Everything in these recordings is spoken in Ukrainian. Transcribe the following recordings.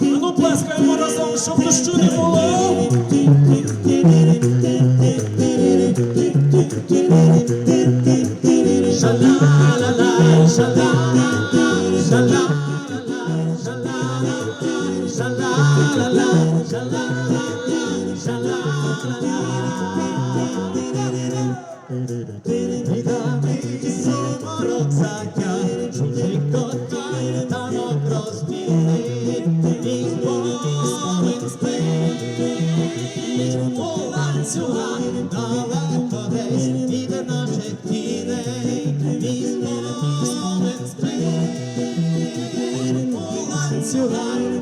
Ну, плескаємо разом, щоб дощу не було. Суморок затяг, чужих спить. У далеко десь від наших тіней, і спомин спить.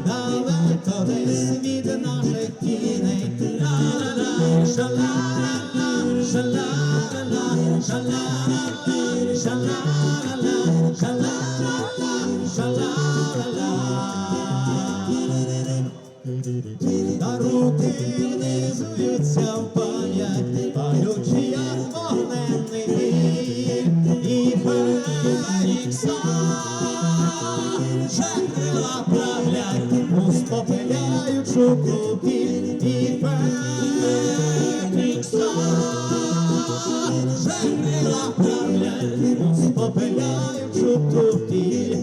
Далеко десь від наших тіней. Ла-ла-ла, ша-ла-ла-ла, ша-ла-ла-ла, ша-ла-ла-ла, ша-ла-ла-ла, ша-ла-ла-ла, правлять у спопиляючу купіль, і Фелікса вже крила правлять спопиляючу купіль.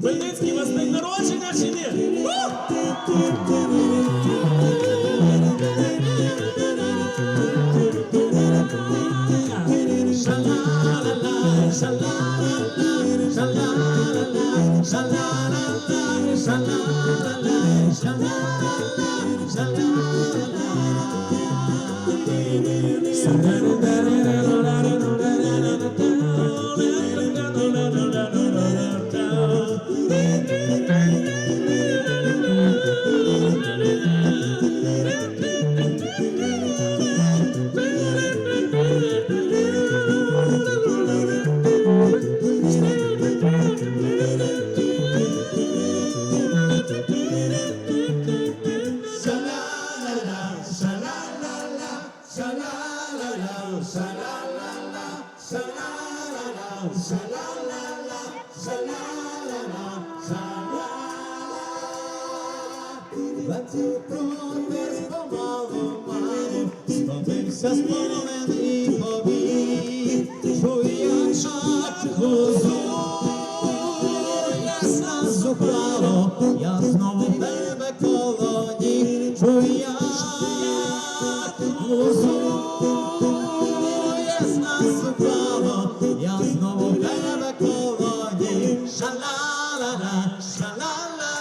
Хмельницький, вас день народження чи ні? Shalala, shalala. У! Летів промис помалу маму, спомився спомин і повік, чує чак гузу, ясна зухвало, я знову шалала,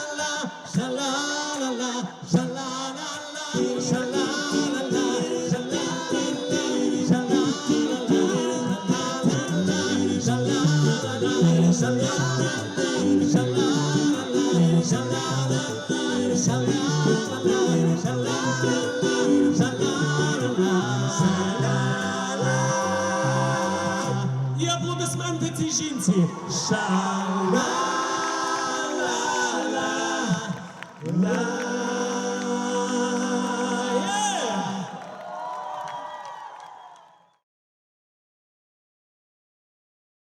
шалала, шалала, шалала, шалала, І аплодисменти цій жінці. шалала. love.